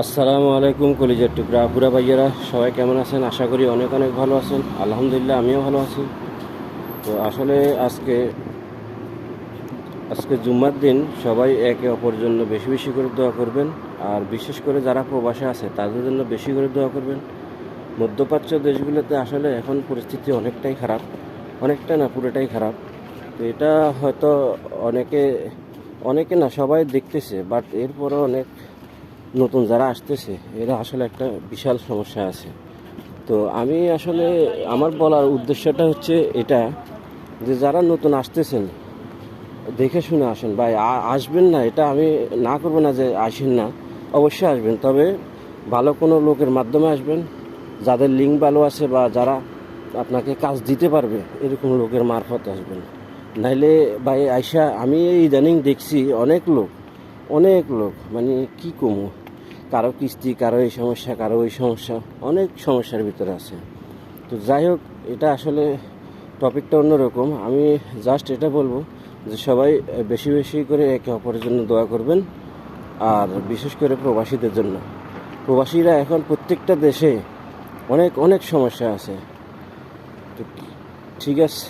আসসালামু আলাইকুম, কলিজার টুকরা আপুরা ভাইয়ারা, সবাই কেমন আছেন? আশা করি অনেক অনেক ভালো আছেন। আলহামদুলিল্লাহ, আমিও ভালো আছি। তো আসলে আজকে আজকে জুম্মার দিন সবাই একে অপর জন্য বেশি বেশি করে দোয়া করবেন। আর বিশেষ করে যারা প্রবাসে আছে, তাদের জন্য বেশি করে দোয়া করবেন। মধ্যপ্রাচ্য দেশগুলোতে আসলে এখন পরিস্থিতি অনেকটাই খারাপ। অনেকটা না, পুরোটাই খারাপ। তো এটা হয়তো অনেকে অনেকে না, সবাই দেখতেছে বাট এরপরও অনেক নতুন যারা আসতেছে, এরা আসলে একটা বিশাল সমস্যা আছে। তো আমি আসলে, আমার বলার উদ্দেশ্যটা হচ্ছে এটা, যে যারা নতুন আসতেছেন, দেখে শুনে আসেন, ভাই আসবেন না, এটা আমি না করব না যে আসেন না, অবশ্যই আসবেন। তবে ভালো কোনো লোকের মাধ্যমে আসবেন, যাদের লিঙ্ক ভালো আছে বা যারা আপনাকে কাজ দিতে পারবে, এরকম লোকের মারফত আসবেন। নাইলে, ভাই, আইসা, আমি ইদানিং দেখছি অনেক লোক অনেক লোক মানে কি কমু? কারও কিস্তি, কারও এই সমস্যা, কারও ওই সমস্যা, অনেক সমস্যার ভিতরে আছে। তো যাই হোক, এটা আসলে টপিকটা অন্যরকম। আমি জাস্ট এটা বলব যে সবাই বেশি বেশি করে একে অপরের জন্য দোয়া করবেন, আর বিশেষ করে প্রবাসীদের জন্য। প্রবাসীরা এখন প্রত্যেকটা দেশে অনেক অনেক সমস্যা আছে। তো ঠিক আছে।